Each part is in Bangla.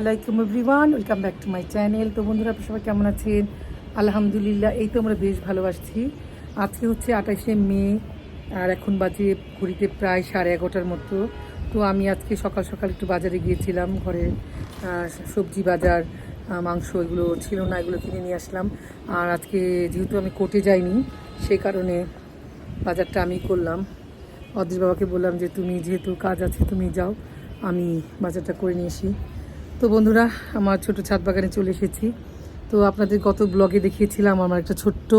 আলাইকুম everyone, welcome back to my channel. তো বন্ধুরা, আপনারা সবাই কেমন আছেন? আলহামদুলিল্লাহ, এই তো আমরা বেশ ভালোবাসছি আজকে হচ্ছে আঠাশে মে, আর এখন বাজে ঘড়িতে প্রায় সাড়ে এগারোটার মতো। তো আমি আজকে সকাল সকাল একটু বাজারে গিয়েছিলাম, ঘরে সবজি বাজার মাংস এগুলো ছিল না, এগুলো কিনে নিয়ে আসলাম। আর আজকে যেহেতু আমি কোর্টে যাইনি, সেই কারণে বাজারটা আমি করলাম। অদৃশ বাবাকে বললাম যে, তুমি যেহেতু কাজ আছে, তুমি যাও, আমি বাজারটা করে নিয়ে তো বন্ধুরা আমার ছোট ছাদ বাগানে চলে এসেছি। তো আপনাদের গত ব্লগে দেখিয়েছিলাম আমার একটা ছোট্ট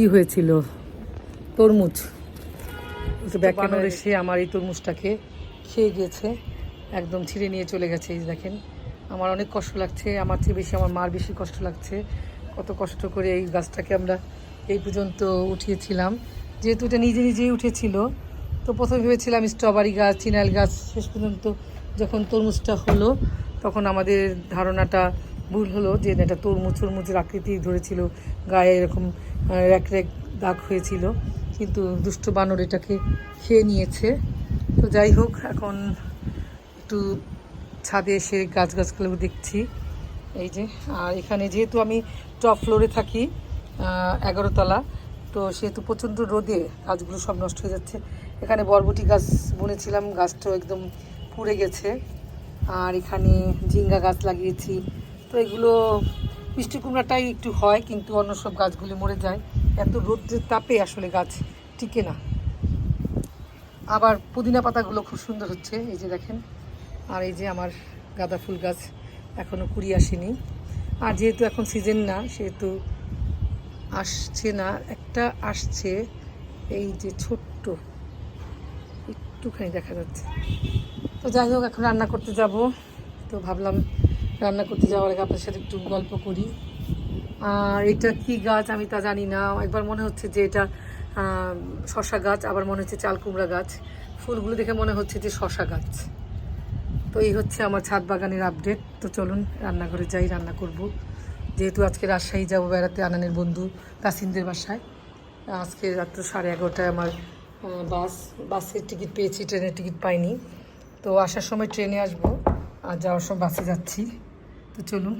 ই হয়েছিল তরমুজ। তো ব্যাক এসে আমার এই তরমুজটাকে খেয়ে গিয়েছে একদম ছিঁড়ে নিয়ে চলে গেছে এই দেখেন। আমার অনেক কষ্ট লাগছে আমার চেয়ে বেশি আমার মার বেশি কষ্ট লাগছে। কত কষ্ট করে এই গাছটাকে আমরা এই পর্যন্ত উঠিয়েছিলাম। যেহেতু এটা নিজে নিজেই উঠেছিল তো প্রথমে ভেবেছিলাম স্ট্রবেরি গাছ চিনাল গাছ শেষ পর্যন্ত যখন তরমুজটা হলো, তখন আমাদের ধারণাটা ভুল হলো যে এটা তরমুজ তরমুজের আকৃতি ধরেছিল, গায়ে এরকম র্যাক র্যাক দাগ হয়েছিল। কিন্তু দুষ্ট বানর এটাকে খেয়ে নিয়েছে। তো যাই হোক, এখন একটু ছাদে এসে গাছ গাছগুলো দেখছি। এই যে, আর এখানে যেহেতু আমি টপ ফ্লোরে থাকি এগারোতলা, তো সেহেতু প্রচণ্ড রোদে গাছগুলো সব নষ্ট হয়ে যাচ্ছে। এখানে বরবটি গাছ বুনেছিলাম, গাছটাও একদম পুড়ে গেছে। আর এখানে ঝিঙ্গা গাছ লাগিয়েছি। তো এগুলো মিষ্টি কুমড়াটাই একটু হয়, কিন্তু অন্য সব গাছগুলি মরে যায়। এত রোদ্রের তাপে আসলে গাছ টিকে না। আবার পুদিনা পাতাগুলো খুব সুন্দর হচ্ছে, এই যে দেখেন। আর এই যে আমার গাঁদা ফুল গাছ এখনও কুড়ি আসেনি। আর যেহেতু এখন সিজন না, সেহেতু আসছে না, একটা আসছে, এই যে ছোট্ট, একটুখানি দেখা যাচ্ছে। তো যাই হোক, এখন রান্না করতে যাব। তো ভাবলাম রান্না করতে যাওয়ার আগে আপনার সাথে একটু গল্প করি। আর এটা কি গাছ আমি তা জানি না। একবার মনে হচ্ছে যে এটা শশা গাছ, আবার মনে হচ্ছে চাল কুমড়া গাছ। ফুলগুলো দেখে মনে হচ্ছে যে শশা গাছ। তো এই হচ্ছে আমার ছাদ বাগানের আপডেট তো চলুন, রান্নাঘরে যাই, রান্না করব। যেহেতু আজকে রাজশাহী যাব, বেড়াতে আনানের বন্ধু তাসিনদের বাসায়। আজকে রাত্র সাড়ে এগারোটায় আমার বাস, বাসের টিকিট পেয়েছি, ট্রেনের টিকিট পাইনি। তো আসার সময় ট্রেনে আসব, আর যাওয়ার সময় বাসে যাচ্ছি। তো চলুন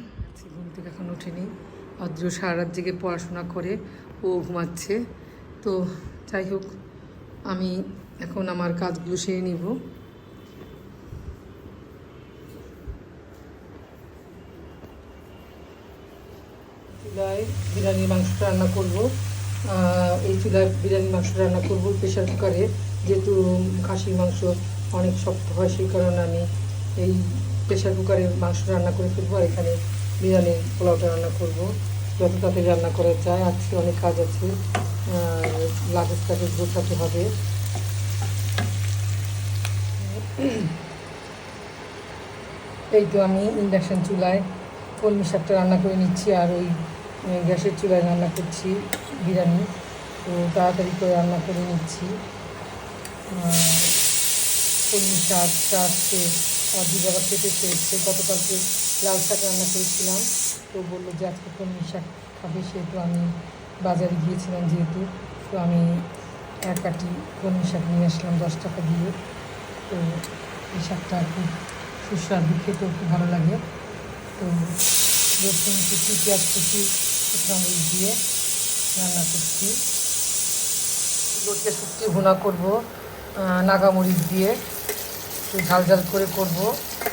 ঘুম থেকে এখন উঠিনি। অদ্র সারা রাত জেগে পড়াশোনা করে ও ঘুমাচ্ছে। তো যাই হোক, আমি এখন আমার কাজগুলো সেরে নিব। চুলায় বিরিয়ানির মাংসটা রান্না করব। এই চুলায় বিরিয়ানির মাংস রান্না করব প্রেশার কুকারে, যেহেতু খাসির মাংস অনেক শক্ত হয়, সেই কারণে আমি এই প্রেশার কুকারে মাংস রান্না করে ফেলব আর এখানে বিরিয়ানির পোলাওটা রান্না করব। যত তাড়াতাড়ি রান্না করা যায়, আজকে অনেক কাজ আছে লাগেজ টাগেজ গোছাতে হবে। এই তো আমি ইন্ডাকশান চুলায় কলমি শাকটা রান্না করে নিচ্ছি আর ওই গ্যাসের চুলায় রান্না করছি বিরিয়ানি। তো তাড়াতাড়ি করে রান্না করে নিচ্ছি। কলমি আজকে অজি বাবা খেতে চেয়েছে গতকালকে লাল শাক রান্না করেছিলাম। তো বলল যে, আজকে কলমি শাক খাবে সেহেতু আমি বাজারে গিয়েছিলাম যেহেতু। তো আমি এক কাটি কলমি শাক নিয়ে আসলাম দশ টাকা দিয়ে। তো এই শাকটা খুব সুস্বাদু, খেতেও খুব ভালো লাগে। তো রসুন কুচি, পেঁয়াজ কুচি মরিচ দিয়ে রান্না করছি। লটকে শুটকি ভুনা করব নাগামরিচ দিয়ে। একটু ঝাল ঝাল করে করব।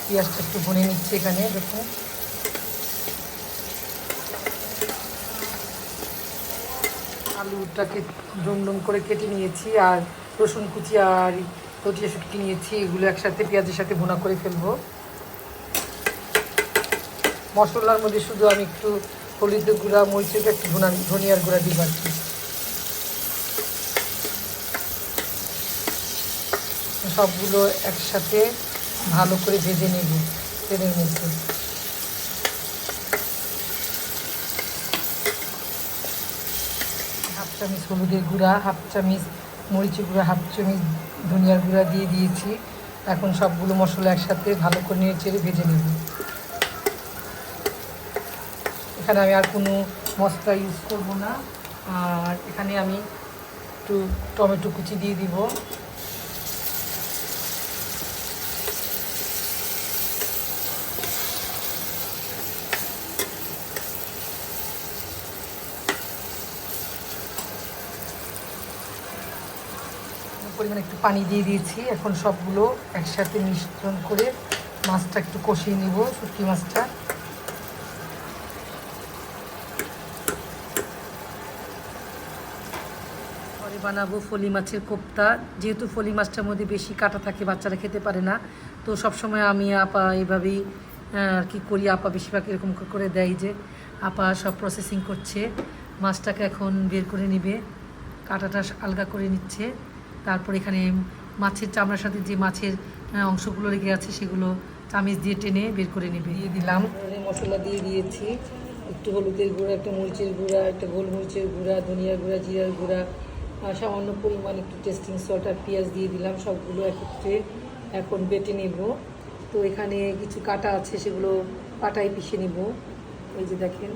পেঁয়াজটা একটু ভুনে নিচ্ছি এখানে, দেখুন। আলুটাকে ডুম ডুম করে কেটে নিয়েছি, আর রসুন কুচি আর লটিয়া শুটকি নিয়েছি, এগুলো একসাথে পেঁয়াজের সাথে ভুনা করে ফেলব। মশলার মধ্যে শুধু আমি একটু হলুদের গুঁড়া, মরিচের একটু ধনা ধনিয়ার গুঁড়া দিব আর কি সবগুলো একসাথে ভালো করে ভেজে নেব, তেলের মধ্যে। হাফ চামচ হলুদের গুঁড়া, হাফ চামচ মরিচের গুঁড়া, হাফ চামচ ধনিয়ার গুঁড়া দিয়ে দিয়েছি। এখন সবগুলো মশলা একসাথে ভালো করে নিয়ে চেড়ে ভেজে নেব। এখানে আমি আর কোনো মশলা ইউজ করব না। আর এখানে আমি একটু টমেটো কুচি দিয়ে দিব। পরিমাণে একটু পানি দিয়ে দিয়েছি। এখন সবগুলো একসাথে মিশ্রণ করে মাছটা একটু কষিয়ে নিব, শুটকি মাছটা। পরে বানাবো ফলি মাছের কোপ্তা। যেহেতু ফলি মাছটার মধ্যে বেশি কাটা থাকে, বাচ্চারা খেতে পারে না। তো সবসময় আমি আপা এইভাবেই আর কি করি। আপা বেশিরভাগ এরকম করে দেয় যে, আপা সব প্রসেসিং করছে। মাছটাকে এখন বের করে নিবে। কাঁটাটা আলগা করে নিচ্ছে। তারপর এখানে মাছের চামড়ার সাথে যে মাছের অংশগুলো লেগে আছে সেগুলো চামিচ দিয়ে টেনে বের করে নেবে দিয়ে দিলাম। মশলা দিয়ে দিয়েছি। একটু হলুদের গুঁড়া, একটা মরিচের গুঁড়া, একটা গোলমরিচের গুঁড়া, ধনিয়ার গুঁড়া, জিরার গুঁড়া, আর সামান্য পরিমাণ একটু টেস্টিং সল্ট আর পেঁয়াজ দিয়ে দিলাম, সবগুলো একত্রে এখন বেটে নেব। তো এখানে কিছু কাটা আছে, সেগুলো পাটায় পিষে নেব। এই যে দেখেন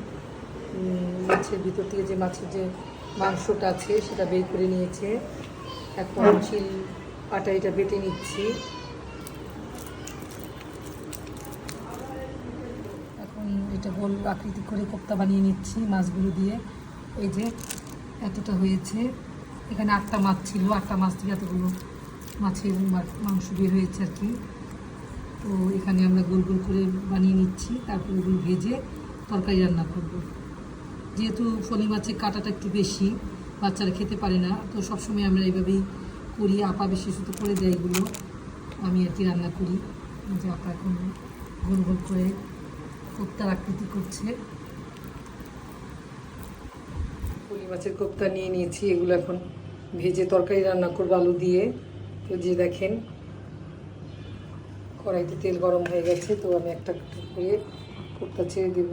মাছের ভিতর থেকে যে মাছের যে মাংসটা আছে, সেটা বের করে নিয়েছে। এখন চিল পাটা এটা বেটে নিচ্ছি। এখন এটা গোল আকৃতি করে কোপ্তা বানিয়ে নিচ্ছি মাছগুলো দিয়ে। এই যে এতটা হয়েছে। এখানে আটটা মাছ ছিল আটটা মাছ থেকে এতগুলো মাছের মাংস বের হয়েছে আর কি। তো এখানে আমরা গোল গোল করে বানিয়ে নিচ্ছি তারপর ওগুলো ভেজে তরকারি রান্না করব। যেহেতু ফলি মাছের কাঁটাটা একটু বেশি বাচ্চারা খেতে পারে না। তো সবসময় আমরা এইভাবেই করি। আপা বেশি শুধু করে দেয় এগুলো। আমি আর কি রান্না করি। যে আপা এখন গোল গোল করে কোপ্তার আকৃতি করছে। পুলি মাছের কোপ্তা নিয়ে নিয়েছি। এগুলো এখন ভেজে তরকারি রান্না করব আলু দিয়ে। তো যে দেখেন, কড়াইতে তেল গরম হয়ে গেছে। তো আমি একটা করে কোপ্তা ছেড়ে দেব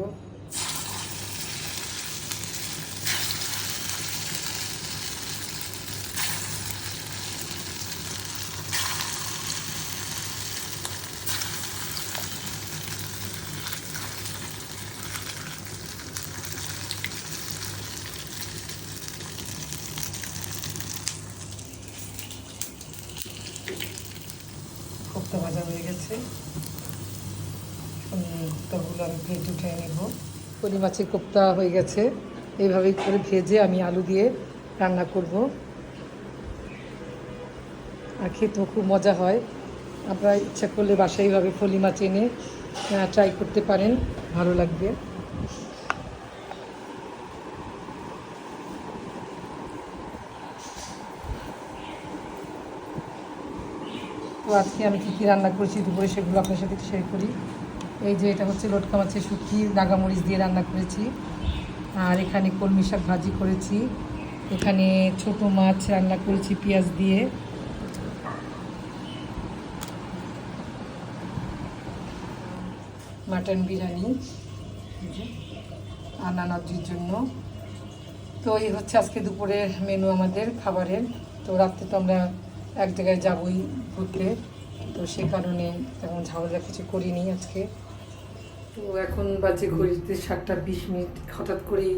কোপ্তা ভাজা হয়ে গেছে। কোপ্তাগুলো আমি ভেজে উঠে নেব। পলি মাছের কোপ্তা হয়ে গেছে। এইভাবেই করে ভেজে আমি আলু দিয়ে রান্না করব। আর খেতেও খুব মজা হয়। আপনারা ইচ্ছা করলে বাসায় এইভাবে ফলি মাছ এনে ট্রাই করতে পারেন। ভালো লাগবে তো আজকে আমি কী কী রান্না করেছি, দুপুরে সেগুলো আপনার সাথে শেয়ার করি। এই যে এটা হচ্ছে লটকা মাছের শুটকি নাগামরিচ দিয়ে রান্না করেছি। আর এখানে কলমি শাক ভাজি করেছি। এখানে ছোট মাছ রান্না করেছি পেঁয়াজ দিয়ে। মাটন বিরিয়ানি আর নানাজির জন্য। তো এই হচ্ছে আজকে দুপুরের মেনু আমাদের, খাবারের। তো রাত্রে তো আমরা এক জায়গায় যাবই ঘুরতে। তো সে কারণে তেমন ঝামেলা কিছু করিনি আজকে। তো এখন বাজে ঘড়িতে সাতটা বিশ মিনিট। হঠাৎ করেই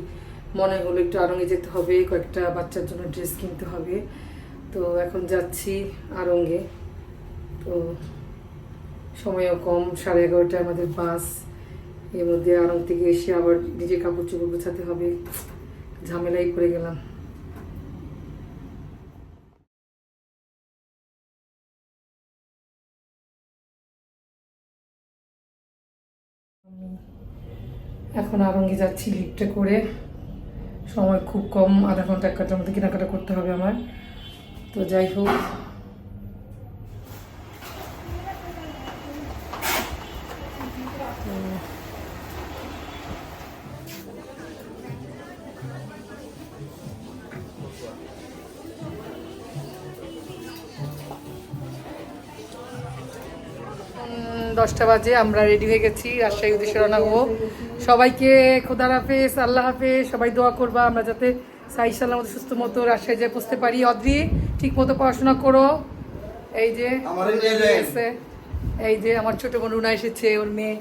মনে হলো একটু আরঙে যেতে হবে, কয়েকটা বাচ্চার জন্য ড্রেস কিনতে হবে। তো এখন যাচ্ছি আরঙ্গে তো সময়ও কম, সাড়ে এগারোটায় আমাদের বাস। এর মধ্যে আরং থেকে এসে আবার নিজের কাপড় চোপড় গোছাতে হবে। ঝামেলাই পড়ে গেলাম। এখন আরঙ্গি যাচ্ছি লিফটে করে। সময় খুব কম, আধা ঘণ্টা, এক ঘণ্টার মধ্যে কেনাকাটা করতে হবে আমার। তো যাই হোক। দশটা বাজে আমরা রেডি হয়ে গেছি রাজশাহী উদ্দেশ্যে রওনা হব। সবাইকে খোদার হাফেজ আল্লাহ হাফেজ সবাই দোয়া করবা আমরা যাতে সাই সাল্লামত সুস্থ মতো রাজশাহী যেয়ে পৌঁছতে পারি। অদ্রি ঠিক মতো পড়াশোনা করো। এই যে এই যে আমার ছোট বোন রুনা এসেছে ওর মেয়ে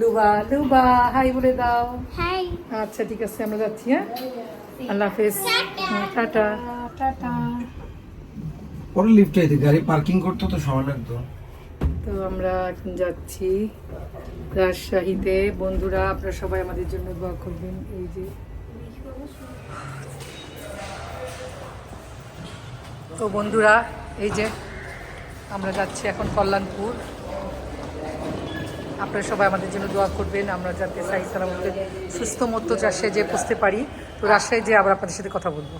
লুবা। লুবা হাই বলে দাও। আচ্ছা ঠিক আছে আমরা যাচ্ছি হ্যাঁ? আল্লাহ হাফেজ। হুম, টাটা। টাটা। পরে লিফটে গাড়ি পার্কিং করতে তো সময় লাগতো। তো আমরা এখন যাচ্ছি রাজশাহীতে। বন্ধুরা আপনারা সবাই আমাদের জন্য দোয়া করবেন। এই যে তো বন্ধুরা এই যে আমরা যাচ্ছি এখন কল্যাণপুর। আপনারা সবাই আমাদের জন্য দোয়া করবেন। আমরা যাতে সাই সালামতে সুস্থ মতো রাজশাহী যে পুষতে পারি তো রাজশাহী যে আবার আপনাদের সাথে কথা বলব।